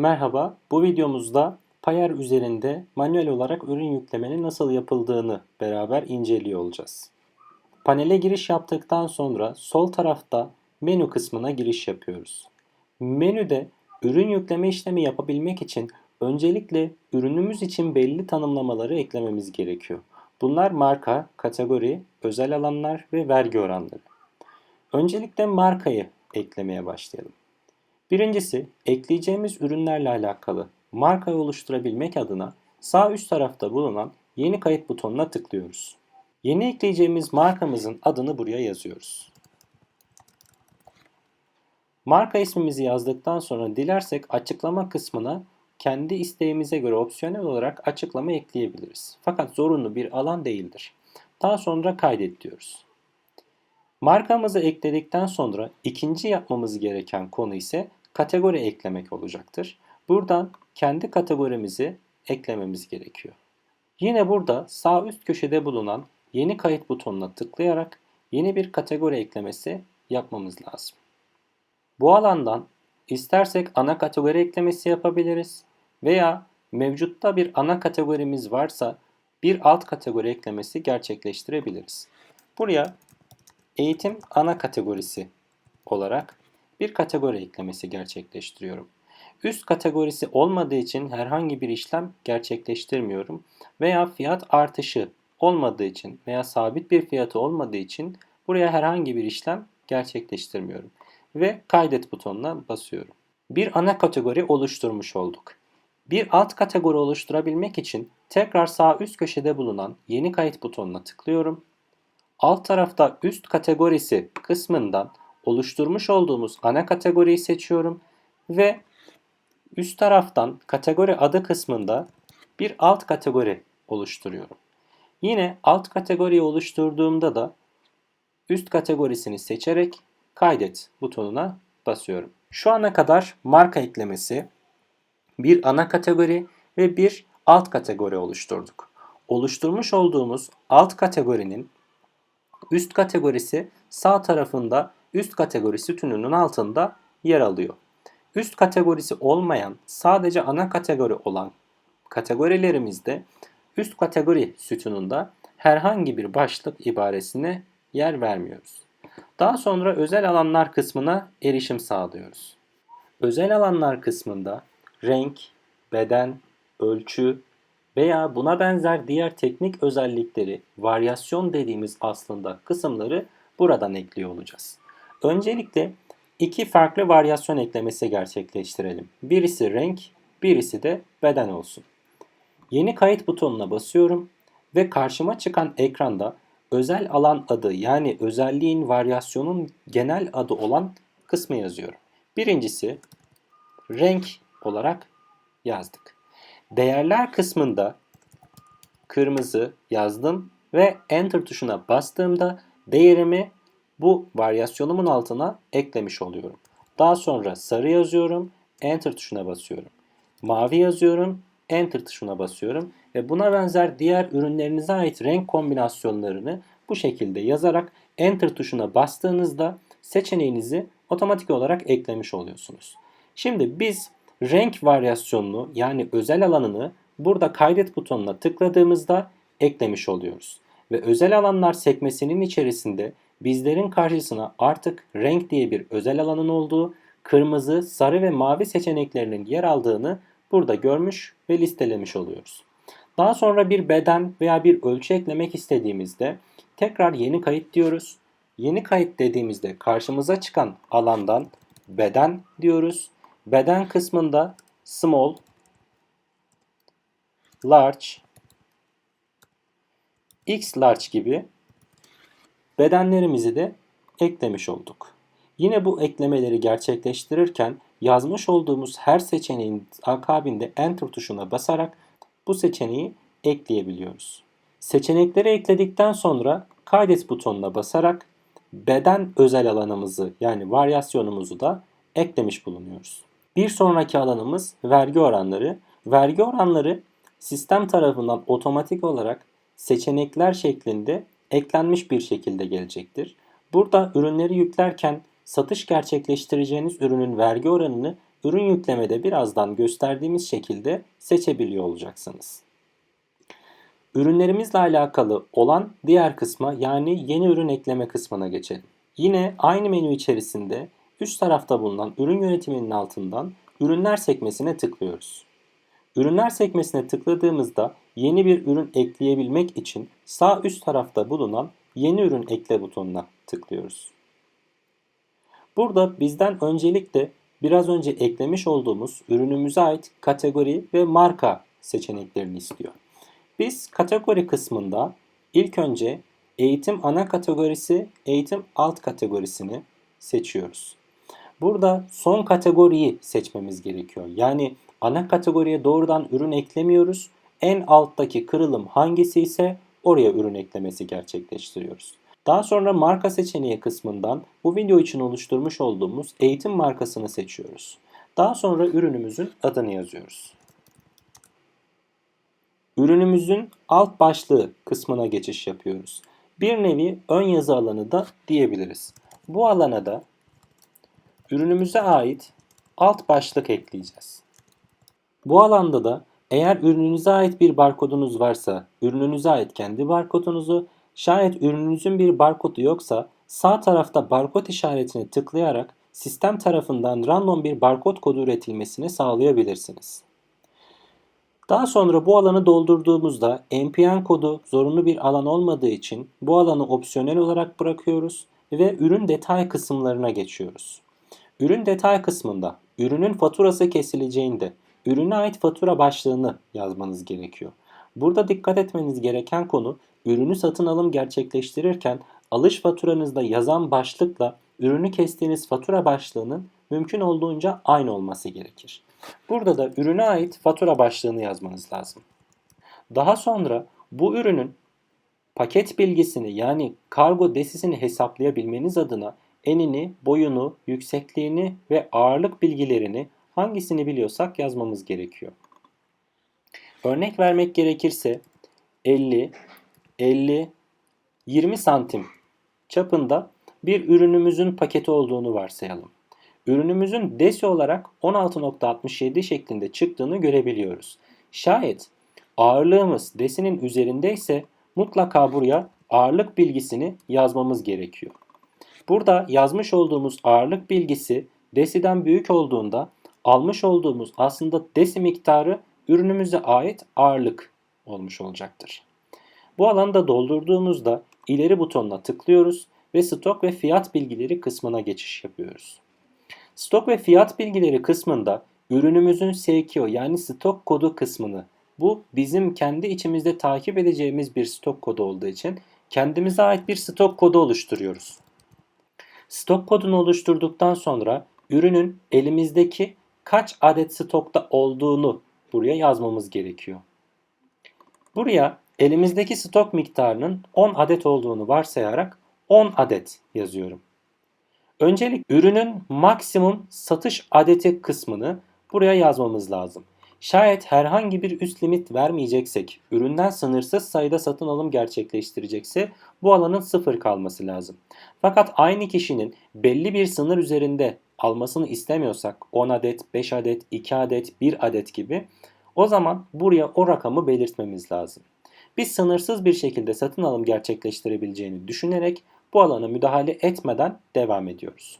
Merhaba, bu videomuzda Payer üzerinde manuel olarak ürün yüklemenin nasıl yapıldığını beraber inceliyor olacağız. Panele giriş yaptıktan sonra sol tarafta menü kısmına giriş yapıyoruz. Menüde ürün yükleme işlemi yapabilmek için öncelikle ürünümüz için belli tanımlamaları eklememiz gerekiyor. Bunlar marka, kategori, özel alanlar ve vergi oranları. Öncelikle markayı eklemeye başlayalım. Birincisi ekleyeceğimiz ürünlerle alakalı markayı oluşturabilmek adına sağ üst tarafta bulunan yeni kayıt butonuna tıklıyoruz. Yeni ekleyeceğimiz markamızın adını buraya yazıyoruz. Marka ismimizi yazdıktan sonra dilersek açıklama kısmına kendi isteğimize göre opsiyonel olarak açıklama ekleyebiliriz. Fakat zorunlu bir alan değildir. Daha sonra kaydet diyoruz. Markamızı ekledikten sonra ikinci yapmamız gereken konu ise kategori eklemek olacaktır. Buradan kendi kategorimizi eklememiz gerekiyor. Yine burada sağ üst köşede bulunan yeni kayıt butonuna tıklayarak yeni bir kategori eklemesi yapmamız lazım. Bu alandan istersek ana kategori eklemesi yapabiliriz veya mevcutta bir ana kategorimiz varsa bir alt kategori eklemesi gerçekleştirebiliriz. Buraya eğitim ana kategorisi olarak bir kategori eklemesi gerçekleştiriyorum. Üst kategorisi olmadığı için herhangi bir işlem gerçekleştirmiyorum veya fiyat artışı olmadığı için veya sabit bir fiyatı olmadığı için buraya herhangi bir işlem gerçekleştirmiyorum ve kaydet butonuna basıyorum. Bir ana kategori oluşturmuş olduk. Bir alt kategori oluşturabilmek için tekrar sağ üst köşede bulunan yeni kayıt butonuna tıklıyorum. Alt tarafta üst kategorisi kısmından oluşturmuş olduğumuz ana kategoriyi seçiyorum ve üst taraftan kategori adı kısmında bir alt kategori oluşturuyorum. Yine alt kategoriyi oluşturduğumda da üst kategorisini seçerek kaydet butonuna basıyorum. Şu ana kadar marka eklemesi, bir ana kategori ve bir alt kategori oluşturduk. Oluşturmuş olduğumuz alt kategorinin üst kategorisi sağ tarafında üst kategori sütununun altında yer alıyor. Üst kategorisi olmayan sadece ana kategori olan kategorilerimizde üst kategori sütununda herhangi bir başlık ibaresine yer vermiyoruz. Daha sonra özel alanlar kısmına erişim sağlıyoruz. Özel alanlar kısmında renk, beden, ölçü veya buna benzer diğer teknik özellikleri, varyasyon dediğimiz aslında kısımları buradan ekliyor olacağız. Öncelikle iki farklı varyasyon eklemesi gerçekleştirelim. Birisi renk, birisi de beden olsun. Yeni kayıt butonuna basıyorum ve karşıma çıkan ekranda özel alan adı yani özelliğin varyasyonun genel adı olan kısmı yazıyorum. Birincisi renk olarak yazdık. Değerler kısmında kırmızı yazdım ve enter tuşuna bastığımda değerimi bu varyasyonumun altına eklemiş oluyorum. Daha sonra sarı yazıyorum, enter tuşuna basıyorum. Mavi yazıyorum, enter tuşuna basıyorum ve buna benzer diğer ürünlerinize ait renk kombinasyonlarını bu şekilde yazarak enter tuşuna bastığınızda seçeneğinizi otomatik olarak eklemiş oluyorsunuz. Şimdi biz renk varyasyonunu yani özel alanını burada kaydet butonuna tıkladığımızda eklemiş oluyoruz. Ve özel alanlar sekmesinin içerisinde bizlerin karşısına artık renk diye bir özel alanın olduğu, kırmızı, sarı ve mavi seçeneklerinin yer aldığını burada görmüş ve listelemiş oluyoruz. Daha sonra bir beden veya bir ölçü eklemek istediğimizde tekrar yeni kayıt diyoruz. Yeni kayıt dediğimizde karşımıza çıkan alandan beden diyoruz. Beden kısmında small, large, x large gibi bedenlerimizi de eklemiş olduk. Yine bu eklemeleri gerçekleştirirken yazmış olduğumuz her seçeneğin akabinde enter tuşuna basarak bu seçeneği ekleyebiliyoruz. Seçenekleri ekledikten sonra kaydet butonuna basarak beden özel alanımızı yani varyasyonumuzu da eklemiş bulunuyoruz. Bir sonraki alanımız vergi oranları. Vergi oranları sistem tarafından otomatik olarak seçenekler şeklinde eklenmiş bir şekilde gelecektir. Burada ürünleri yüklerken satış gerçekleştireceğiniz ürünün vergi oranını ürün yüklemede birazdan gösterdiğimiz şekilde seçebiliyor olacaksınız. Ürünlerimizle alakalı olan diğer kısma yani yeni ürün ekleme kısmına geçelim. Yine aynı menü içerisinde üst tarafta bulunan ürün yönetiminin altından ürünler sekmesine tıklıyoruz. Ürünler sekmesine tıkladığımızda yeni bir ürün ekleyebilmek için sağ üst tarafta bulunan yeni ürün ekle butonuna tıklıyoruz. Burada bizden öncelikle biraz önce eklemiş olduğumuz ürünümüze ait kategori ve marka seçeneklerini istiyor. Biz kategori kısmında ilk önce eğitim ana kategorisi, eğitim alt kategorisini seçiyoruz. Burada son kategoriyi seçmemiz gerekiyor. Yani ana kategoriye doğrudan ürün eklemiyoruz. En alttaki kırılım hangisi ise oraya ürün eklemesi gerçekleştiriyoruz. Daha sonra marka seçeneği kısmından bu video için oluşturmuş olduğumuz eğitim markasını seçiyoruz. Daha sonra ürünümüzün adını yazıyoruz. Ürünümüzün alt başlığı kısmına geçiş yapıyoruz. Bir nevi ön yazı alanı da diyebiliriz. Bu alana da ürünümüze ait alt başlık ekleyeceğiz. Bu alanda da eğer ürününüze ait bir barkodunuz varsa ürününüze ait kendi barkodunuzu, şayet ürününüzün bir barkodu yoksa sağ tarafta barkod işaretini tıklayarak sistem tarafından random bir barkod kodu üretilmesini sağlayabilirsiniz. Daha sonra bu alanı doldurduğumuzda NPN kodu zorunlu bir alan olmadığı için bu alanı opsiyonel olarak bırakıyoruz ve ürün detay kısımlarına geçiyoruz. Ürün detay kısmında ürünün faturası kesileceğinde ürüne ait fatura başlığını yazmanız gerekiyor. Burada dikkat etmeniz gereken konu ürünü satın alım gerçekleştirirken alış faturanızda yazan başlıkla ürünü kestiğiniz fatura başlığının mümkün olduğunca aynı olması gerekir. Burada da ürüne ait fatura başlığını yazmanız lazım. Daha sonra bu ürünün paket bilgisini yani kargo desisini hesaplayabilmeniz adına enini, boyunu, yüksekliğini ve ağırlık bilgilerini hangisini biliyorsak yazmamız gerekiyor. Örnek vermek gerekirse 50, 50, 20 santim çapında bir ürünümüzün paketi olduğunu varsayalım. Ürünümüzün desi olarak 16.67 şeklinde çıktığını görebiliyoruz. Şayet ağırlığımız desinin üzerindeyse mutlaka buraya ağırlık bilgisini yazmamız gerekiyor. Burada yazmış olduğumuz ağırlık bilgisi desiden büyük olduğunda almış olduğumuz aslında desi miktarı ürünümüze ait ağırlık olmuş olacaktır. Bu alanda doldurduğumuzda ileri butonuna tıklıyoruz ve stok ve fiyat bilgileri kısmına geçiş yapıyoruz. Stok ve fiyat bilgileri kısmında ürünümüzün SKO yani stok kodu kısmını bu bizim kendi içimizde takip edeceğimiz bir stok kodu olduğu için kendimize ait bir stok kodu oluşturuyoruz. Stok kodunu oluşturduktan sonra ürünün elimizdeki kaç adet stokta olduğunu buraya yazmamız gerekiyor. Buraya elimizdeki stok miktarının 10 adet olduğunu varsayarak 10 adet yazıyorum. Öncelik ürünün maksimum satış adeti kısmını buraya yazmamız lazım. Şayet herhangi bir üst limit vermeyeceksek, üründen sınırsız sayıda satın alım gerçekleştirecekse bu alanın sıfır kalması lazım. Fakat aynı kişinin belli bir sınır üzerinde almasını istemiyorsak 10 adet, 5 adet, 2 adet, 1 adet gibi o zaman buraya o rakamı belirtmemiz lazım. Biz sınırsız bir şekilde satın alım gerçekleştirebileceğini düşünerek bu alana müdahale etmeden devam ediyoruz.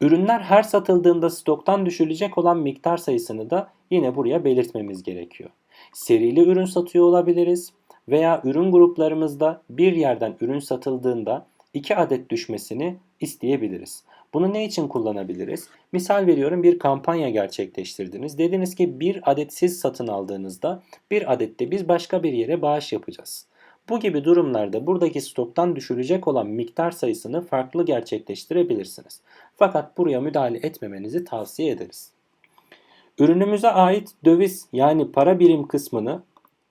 Ürünler her satıldığında stoktan düşülecek olan miktar sayısını da yine buraya belirtmemiz gerekiyor. Serili ürün satıyor olabiliriz veya ürün gruplarımızda bir yerden ürün satıldığında 2 adet düşmesini isteyebiliriz. Bunu ne için kullanabiliriz? Misal veriyorum bir kampanya gerçekleştirdiniz. Dediniz ki bir adet siz satın aldığınızda bir adet de biz başka bir yere bağış yapacağız. Bu gibi durumlarda buradaki stoktan düşürecek olan miktar sayısını farklı gerçekleştirebilirsiniz. Fakat buraya müdahale etmemenizi tavsiye ederiz. Ürünümüze ait döviz yani para birim kısmını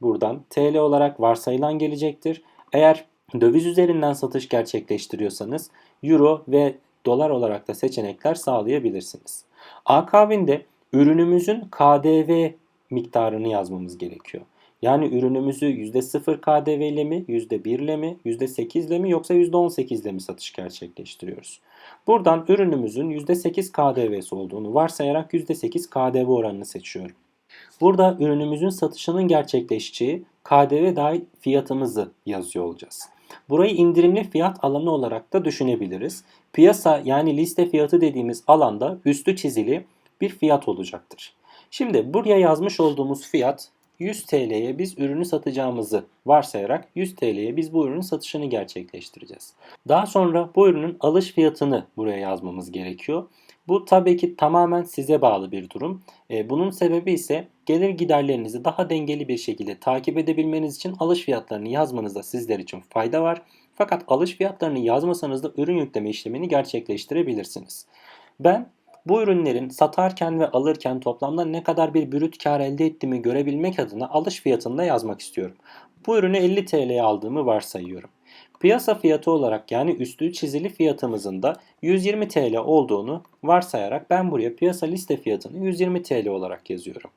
buradan TL olarak varsayılan gelecektir. Eğer döviz üzerinden satış gerçekleştiriyorsanız euro ve dolar olarak da seçenekler sağlayabilirsiniz. Akabinde ürünümüzün KDV miktarını yazmamız gerekiyor. Yani ürünümüzü %0 KDV ile mi, %1 ile mi, %8 ile mi yoksa %18 ile mi satış gerçekleştiriyoruz? Buradan ürünümüzün %8 KDV'si olduğunu varsayarak %8 KDV oranını seçiyorum. Burada ürünümüzün satışının gerçekleşeceği KDV dahil fiyatımızı yazıyor olacağız. Burayı indirimli fiyat alanı olarak da düşünebiliriz. Piyasa yani liste fiyatı dediğimiz alanda üstü çizili bir fiyat olacaktır. Şimdi buraya yazmış olduğumuz fiyat 100 TL'ye biz ürünü satacağımızı varsayarak 100 TL'ye biz bu ürünün satışını gerçekleştireceğiz. Daha sonra bu ürünün alış fiyatını buraya yazmamız gerekiyor. Bu tabii ki tamamen size bağlı bir durum. E, bunun sebebi ise gelir giderlerinizi daha dengeli bir şekilde takip edebilmeniz için alış fiyatlarını yazmanızda sizler için fayda var. Fakat alış fiyatlarını yazmasanız da ürün yükleme işlemini gerçekleştirebilirsiniz. Ben bu ürünlerin satarken ve alırken toplamda ne kadar bir brüt kar elde ettiğimi görebilmek adına alış fiyatını da yazmak istiyorum. Bu ürünü 50 TL'ye aldığımı varsayıyorum. Piyasa fiyatı olarak yani üstü çizili fiyatımızın da 120 TL olduğunu varsayarak ben buraya piyasa liste fiyatını 120 TL olarak yazıyorum.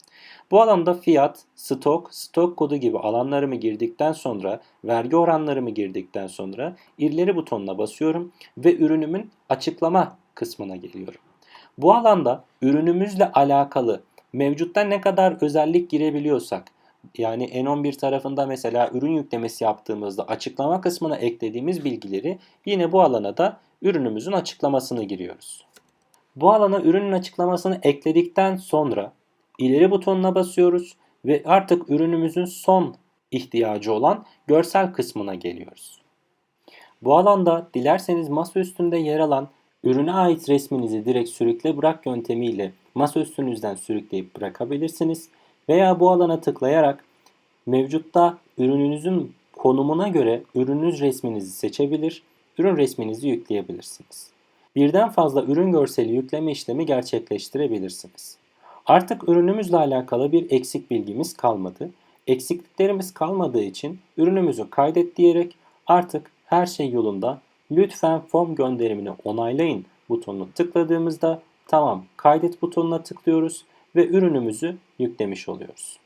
Bu alanda fiyat, stok, stok kodu gibi alanlarımı girdikten sonra, vergi oranlarımı girdikten sonra ileri butonuna basıyorum ve ürünümün açıklama kısmına geliyorum. Bu alanda ürünümüzle alakalı mevcutta ne kadar özellik girebiliyorsak yani N11 tarafında mesela ürün yüklemesi yaptığımızda açıklama kısmına eklediğimiz bilgileri yine bu alana da ürünümüzün açıklamasını giriyoruz. Bu alana ürünün açıklamasını ekledikten sonra ileri butonuna basıyoruz ve artık ürünümüzün son ihtiyacı olan görsel kısmına geliyoruz. Bu alanda dilerseniz masa üstünde yer alan ürüne ait resminizi direkt sürükle bırak yöntemiyle masa üstünüzden sürükleyip bırakabilirsiniz. Veya bu alana tıklayarak mevcutta ürününüzün konumuna göre ürününüz resminizi seçebilir, ürün resminizi yükleyebilirsiniz. Birden fazla ürün görseli yükleme işlemi gerçekleştirebilirsiniz. Artık ürünümüzle alakalı bir eksik bilgimiz kalmadı. Eksikliklerimiz kalmadığı için ürünümüzü kaydet diyerek artık her şey yolunda lütfen form gönderimini onaylayın butonunu tıkladığımızda tamam kaydet butonuna tıklıyoruz ve ürünümüzü yüklemiş oluyoruz.